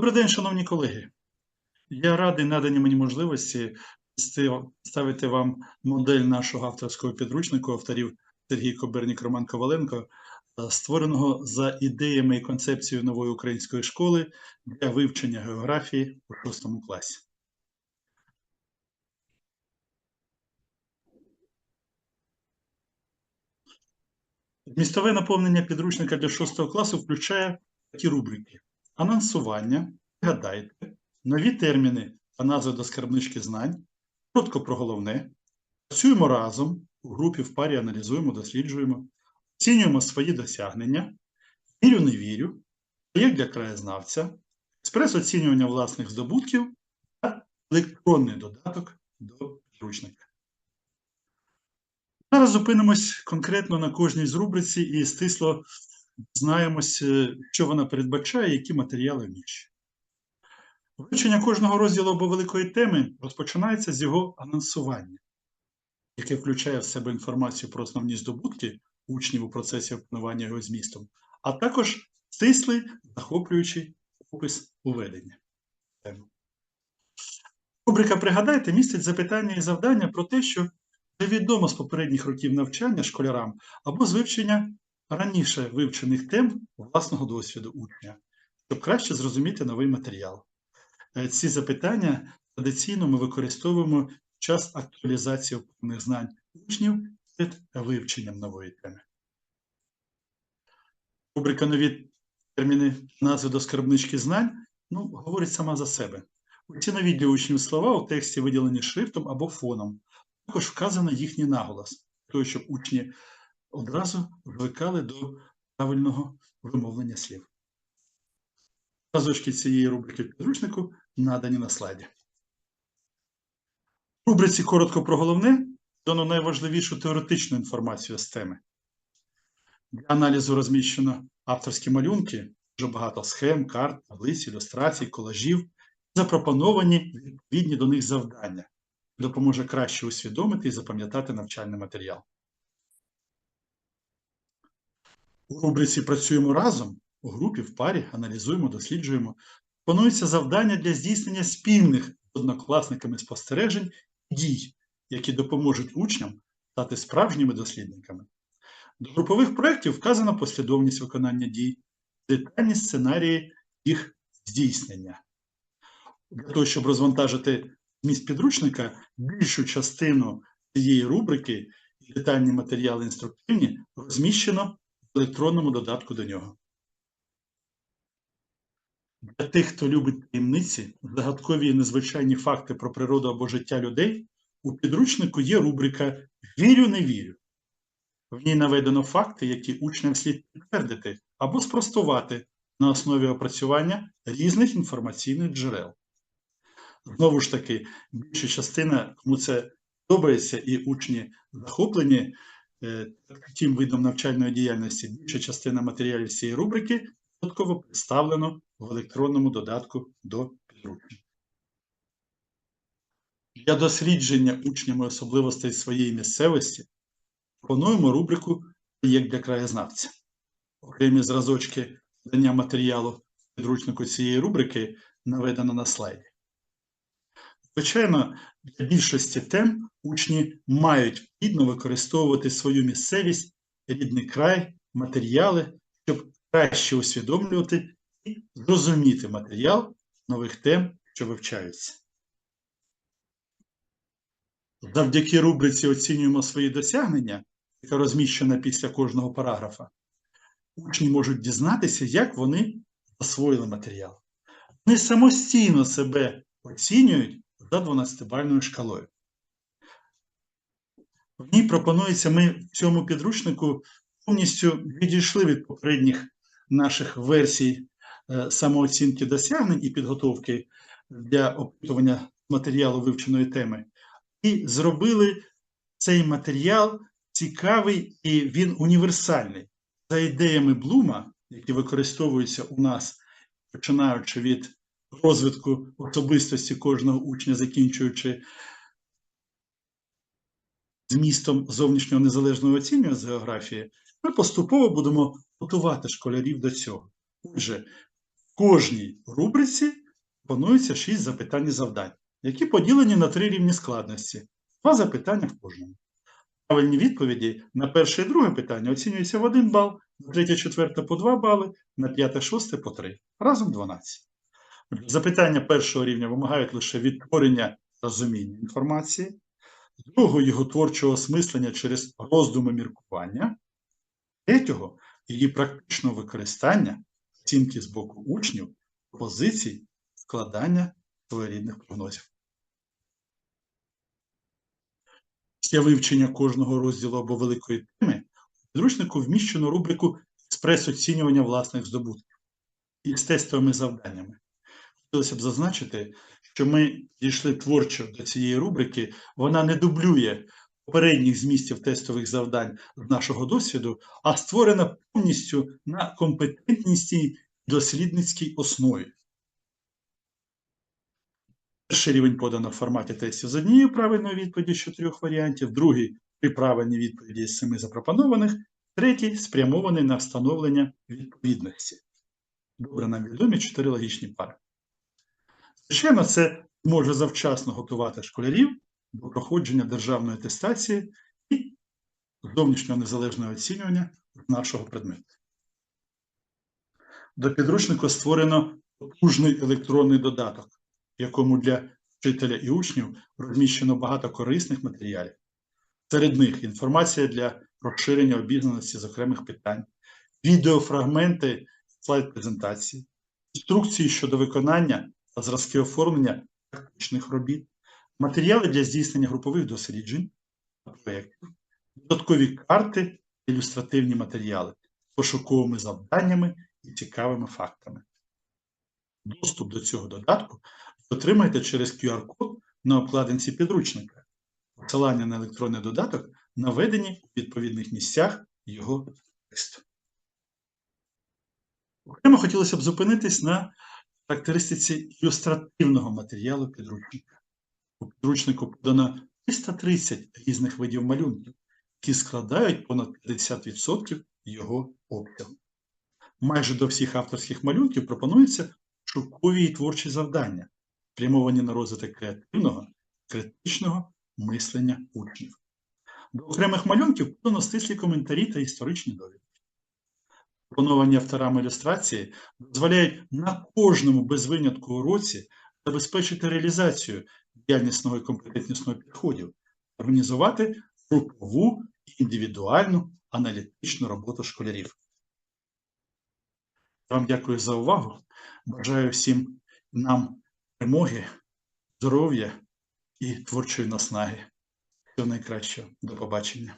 Добрий день, шановні колеги. Я радий наданій мені можливості ставити вам модель нашого авторського підручнику авторів Сергій Кобернік, Роман Коваленко, е, створеного за ідеями і концепцією нової української школи для вивчення географії у шостому класі. Змістове наповнення підручника для 6 класу включає такі рубрики: анонсування, гадайте, нові терміни та назви до скарбнички знань, коротко про головне, працюємо разом, у групі в парі аналізуємо, досліджуємо, оцінюємо свої досягнення, вірю, не вірю, проєкт для краєзнавця, експрес-оцінювання власних здобутків та електронний додаток до підручника. Зараз зупинимось конкретно на кожній з рубриці і стисло знаємось, е, що вона передбачає, які матеріали в ній. Вивчення кожного розділу або великої теми розпочинається з його анонсування, яке включає в себе інформацію про основні здобутки учнів у процесі опанування його змістом, а також стислий, захоплюючий опис уведення. Рубрика Пригадайте містить запитання і завдання про те, що вже відомо з попередніх років навчання школярам або з вивчення раніше вивчених тем власного досвіду учня, щоб краще зрозуміти новий матеріал. Е, ці запитання традиційно ми використовуємо в час актуалізації певних знань учнів перед вивченням нової теми. Рубрика нові терміни назви до скарбнички знань ну, говорить сама за себе. Усі нові для учнів слова у тексті виділені шрифтом або фоном. Також вказано їхній наголос, для того, щоб учні одразу звикали до правильного вимовлення слів. Разочки цієї рубрики підручнику надані на слайді. В рубриці коротко про головне дано найважливішу теоретичну інформацію з теми. Для аналізу розміщено авторські малюнки, дуже багато схем, карт, таблиць, ілюстрацій, колажів, запропоновані відповідні до них завдання, допоможе краще усвідомити і запам'ятати навчальний матеріал. У рубриці Працюємо разом у групі, в парі, аналізуємо, досліджуємо. Планується завдання для здійснення спільних з однокласниками спостережень дій, які допоможуть учням стати справжніми дослідниками. До групових проєктів вказана послідовність виконання дій, детальні сценарії їх здійснення. Для того, щоб розвантажити зміст підручника, більшу частину цієї рубрики і детальні матеріали інструктивні розміщено електронному додатку до нього. Для тих, хто любить таємниці, загадкові і незвичайні факти про природу або життя людей, у підручнику є рубрика Вірю, не вірю. В ній наведено факти, які учням слід підтвердити або спростувати на основі опрацювання різних інформаційних джерел. Знову ж таки, більша частина, кому це подобається, і учні захоплені е, тим видом навчальної діяльності, більша частина матеріалів цієї рубрики додатково представлено в електронному додатку до підручника. Для дослідження учнями особливостей своєї місцевості пропонуємо рубрику Проєкт для краєзнавця. Окремі зразочки дання матеріалу підручнику цієї рубрики наведено на слайді. Звичайно, для більшості тем учні мають плідно використовувати свою місцевість, рідний край, матеріали, щоб краще усвідомлювати і зрозуміти матеріал нових тем, що вивчаються. Завдяки рубриці оцінюємо свої досягнення, яка розміщена після кожного параграфа. Учні можуть дізнатися, як вони освоїли матеріал. Вони самостійно себе оцінюють за 12-бальною шкалою. В ній пропонується, ми в цьому підручнику повністю відійшли від попередніх наших версій е, самооцінки досягнень і підготовки для опитування матеріалу вивченої теми, і зробили цей матеріал цікавий і він універсальний. За ідеями Блума, які використовуються у нас, починаючи від розвитку особистості кожного учня, закінчуючи змістом зовнішнього незалежного оцінювання з географії, ми поступово будемо готувати школярів до цього. Отже, в кожній рубриці пропонується 6 запитань і завдань, які поділені на три рівні складності. Два запитання в кожному. Правильні відповіді на перше і друге питання оцінюються в 1 бал, на третє, четверте по 2 бали, на п'яте, шосте по 3. Разом 12. Запитання першого рівня вимагають лише відтворення розуміння інформації, другого його творчого осмислення через роздуми міркування, третього її практичного використання, оцінки з боку учнів, позицій, складання своєрідних прогнозів. Після вивчення кожного розділу або великої теми у підручнику вміщено рубрику експрес-оцінювання власних здобутків із тестовими завданнями. Хотілося б зазначити, що ми дійшли творчо до цієї рубрики, вона не дублює попередніх змістів тестових завдань з нашого досвіду, а створена повністю на компетентністій дослідницькій основі. Перший рівень подано в форматі тестів з однією правильною відповіді з чотирьох варіантів, другий три правильні відповіді з семи запропонованих, третій спрямований на встановлення відповідності. Добре нам відомі чотири логічні пари. Звичайно, це може завчасно готувати школярів до проходження державної атестації і зовнішнього незалежного оцінювання нашого предмету. До підручника створено потужний електронний додаток, в якому для вчителя і учнів розміщено багато корисних матеріалів. Серед них інформація для розширення обізнаності з окремих питань, відеофрагменти слайд-презентації, інструкції щодо виконання зразки оформлення практичних робіт, матеріали для здійснення групових досліджень та проєктів, додаткові карти, ілюстративні матеріали з пошуковими завданнями і цікавими фактами. Доступ до цього додатку отримаєте через QR-код на обкладинці підручника. Посилання на електронний додаток наведені у відповідних місцях його тексту. Окремо хотілося б зупинитись на характеристиці ілюстративного матеріалу підручника. У підручнику подано 330 різних видів малюнків, які складають понад 50% його обсягу. Майже до всіх авторських малюнків пропонуються шукові і творчі завдання, спрямовані на розвиток креативного, критичного мислення учнів. До окремих малюнків подано стислі коментарі та історичні довідки. Пропоновані авторами ілюстрації дозволяють на кожному без винятку уроці забезпечити реалізацію діяльнісного і компетентнісного підходів, організувати групову і індивідуальну аналітичну роботу школярів. Вам дякую за увагу. Бажаю всім нам перемоги, здоров'я і творчої наснаги. Всього найкращого. До побачення.